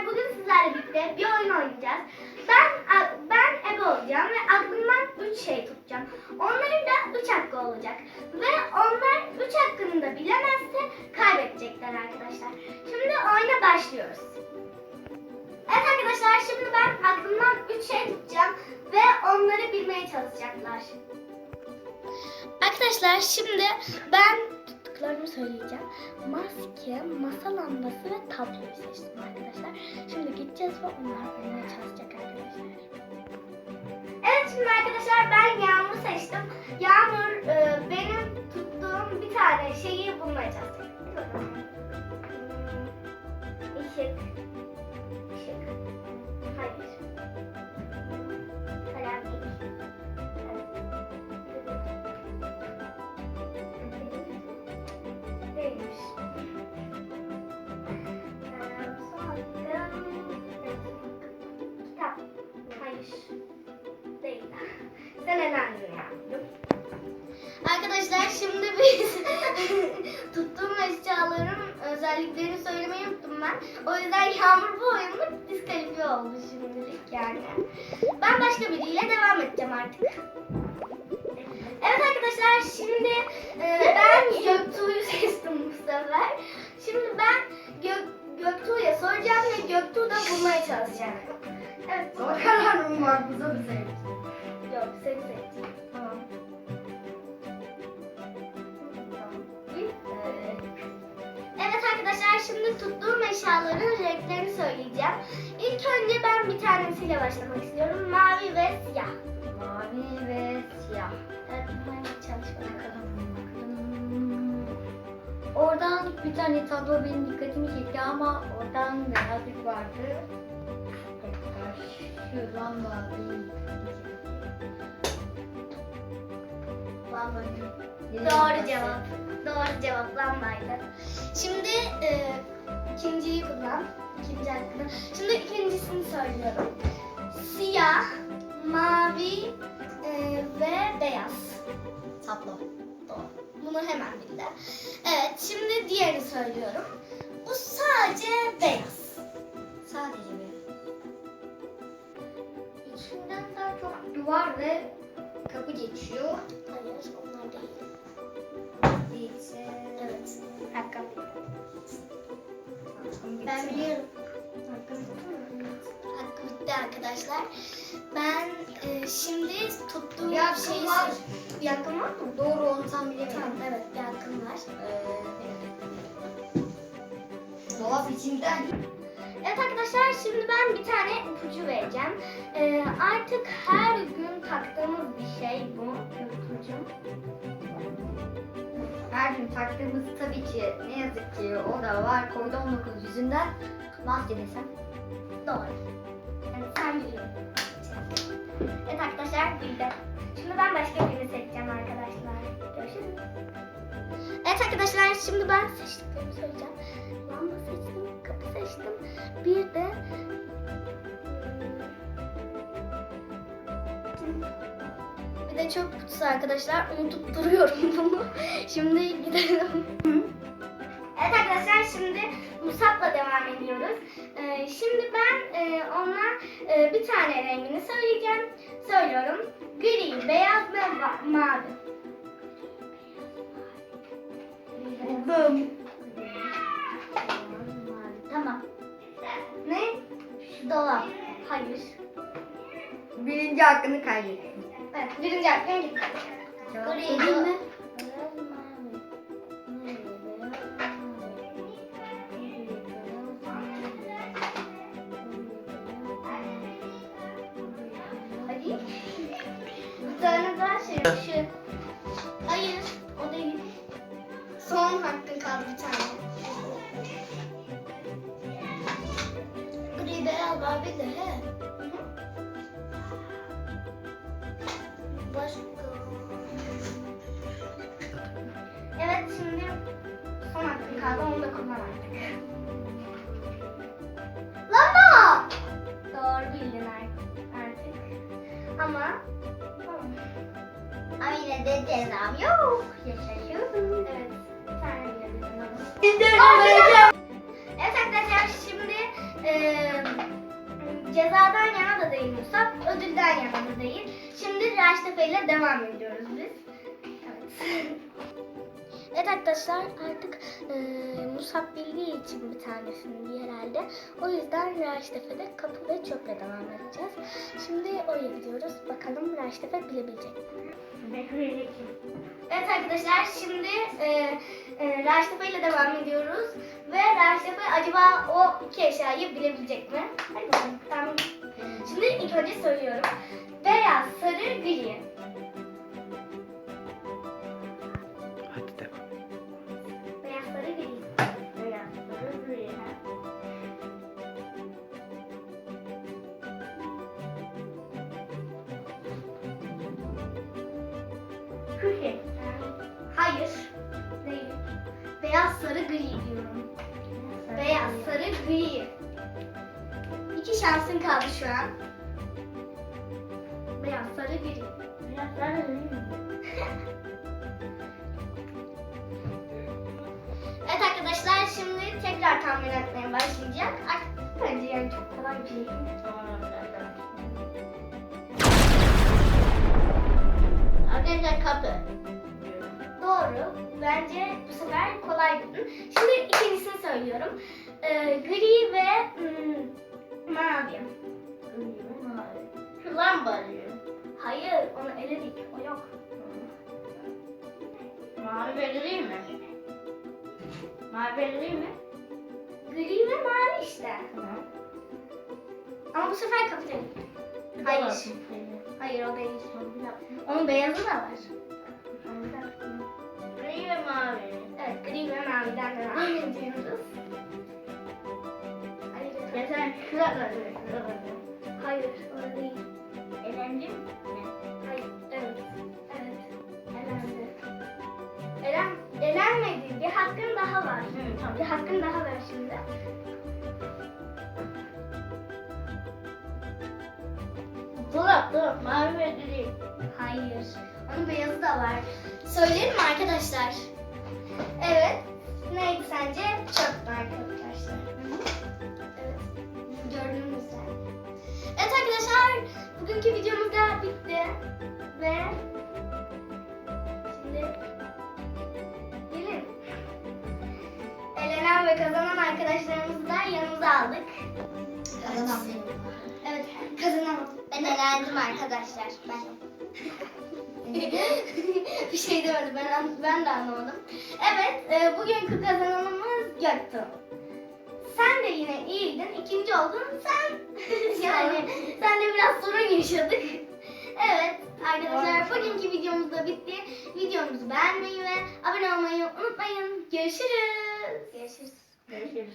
arkadaşlar bugün sizlerle birlikte bir oyun oynayacağız. Ben ben ebe olacağım ve aklımdan 3 şey tutacağım. Onların da 3 hakkı olacak. Ve onlar 3 hakkını da bilemezse kaybedecekler arkadaşlar. Şimdi oyuna başlıyoruz. Evet arkadaşlar şimdi ben aklımdan 3 şey tutacağım ve onları bilmeye çalışacaklar. Arkadaşlar şimdi ben tuttuklarımı söyleyeceğim. Maske, masa lambası ve tabloyu seçtim arkadaşlar. Şimdi gideceğiz ve onlar bulmaya çalışacak arkadaşlar. Evet şimdi arkadaşlar ben Yağmur seçtim. Yağmur e, benim tuttuğum bir tane şeyi bulmaya çalışacak. Işık. Değilmiş. Ee, sonra kitap. Hayır. Değil. Sen elendin yaptın. Arkadaşlar şimdi biz tuttuğum eşyaların özelliklerini söylemeyi unuttum ben. O yüzden Yağmur bu oyunda diskalifiye oldu şimdilik yani. Ben başka biriyle devam edeceğim artık. Evet arkadaşlar şimdi e, ben Göktuğ'u seçtim bu sefer. Şimdi ben Gök, Göktuğ'a soracağım ve Göktuğ da bulmaya çalışacak. Evet. Son kararım var. Bu da bize. Yok seni seçtim. Tamam. Evet arkadaşlar şimdi tuttuğum eşyaların renklerini söyleyeceğim. İlk önce ben bir tanesiyle başlamak istiyorum. Mavi ve siyah. Mavi ve siyah. Bunların çalışmaları bakalım. Oradan bir tane tablo benim dikkatimi çekti ama oradan beyazlık vardı. Tekrar şu lamba benim Lamba değil. Doğru cevap. Doğru cevap lambaydı. Şimdi e, ikinciyi kullan. İkinci hakkını. Şimdi ikincisini söylüyorum. Siyah, Doğru. Bunu hemen bildi. Evet şimdi diğerini söylüyorum. Bu sadece beyaz. Sadece bir. İçinden daha çok duvar ve kapı geçiyor. Hayır onlar değil. Değilse... Evet. Hakkım. Ben biliyorum. Hakkım bitti mi? Hakkı bitti arkadaşlar. Ben e, şimdi tuttuğum Bir hakkım şeyi var. hakkım var mı? Doğru onu tam bilemedim. Tamam evet hakkım var. Ee, dolap içinden. Evet arkadaşlar şimdi ben bir tane ipucu vereceğim. E, artık her gün taktığımız bir şey bu ipucu. Her gün taktığımız tabii ki ne yazık ki o da var. Covid-19 yüzünden maske desem. Doğru. Yani sen biliyorsun. Evet arkadaşlar bildim. Şimdi ben başka birini seçeceğim arkadaşlar. Görüşürüz. Evet arkadaşlar şimdi ben seçtiklerimi söyleyeceğim. Lamba seçtim, kapı seçtim. Bir de hmm, bir de çöp kutusu arkadaşlar. Unutup duruyorum bunu. Şimdi gidelim. Evet arkadaşlar şimdi Musab'la devam ediyoruz. Ee, şimdi ben e, ona e, bir tane rengini söyleyeceğim. Söylüyorum. Gri, beyaz ve ma- mavi. Buldum. Tamam. Ne? Dolap. Hayır. Birinci hakkını kaybettim. Evet, birinci gitti. Cevap Gri, mi? Hayır, o değil. Son hakkın kaldı bir tane. Cezam yok. Yaşasın. Evet. Bir tane ama. Evet arkadaşlar şimdi eee cezadan yana da değil Musab, ödülden yana da değil. Şimdi Raştepe ile devam ediyoruz biz. Evet. Evet arkadaşlar artık e, Musab bildiği için bir tanesini herhalde. O yüzden Raştepe'de kapı ve çöple devam edeceğiz. Şimdi oraya gidiyoruz. Bakalım Raştepe bilebilecek mi? Evet arkadaşlar şimdi e, e, Raştepe ile devam ediyoruz. Ve Raştepe acaba o iki eşyayı bilebilecek mi? Hadi bakalım. Tamam. Şimdi ilk önce söylüyorum. Beyaz, sarı, gri. Hayır. Değil. Beyaz, sarı, gri diyorum. Beyaz, sarı, gri. İki şansın kaldı şu an. Beyaz, sarı, gri. Beyaz, sarı, gri. evet arkadaşlar şimdi tekrar tahmin etmeye başlayacak. Bence yani çok kolay bir şey. Arkadaşlar kapı. Doğru. Bence bu sefer kolay bildin. Şimdi ikincisini söylüyorum. Ee, gri ve hmm, mavi. Şu lamba diyor. Hayır, onu eledik. O yok. Mavi belirleyeyim mi? Mavi belirleyeyim mi? Gri ve mavi işte. Tamam. Ama bu sefer değil. Hayır. Hayır o değil. Onun beyazı da var. Gri ve maviden devam ediyoruz. Hayır, o değil. Elendim mi? Hayır, evet. Evet, elendi. Elen, elenmedi. Bir hakkın daha var. Hı, tamam. Bir hakkın daha var şimdi. Dolap dolap mavi ve gri. Hayır. Onun beyazı da var. Söyleyelim mi arkadaşlar? Evet. Neydi sence? Çöp mü arkadaşlar? Evet. Gördüğünüz üzere. Evet arkadaşlar. Bugünkü videomuz da bitti. Ve şimdi gelin. Elenen ve kazanan arkadaşlarımızı da yanımıza aldık. Kazanan Evet, kazanamadım. Ben elendim arkadaşlar. Ben bir şey demedi. Ben ben de anlamadım. Evet, e, bugünkü kazananımız Göktuğ. Sen de yine iyiydin. ikinci oldun. Sen yani sen de biraz sorun yaşadık. Evet arkadaşlar bugünkü videomuz da bitti. Videomuzu beğenmeyi ve abone olmayı unutmayın. Görüşürüz. Görüşürüz. Görüşürüz.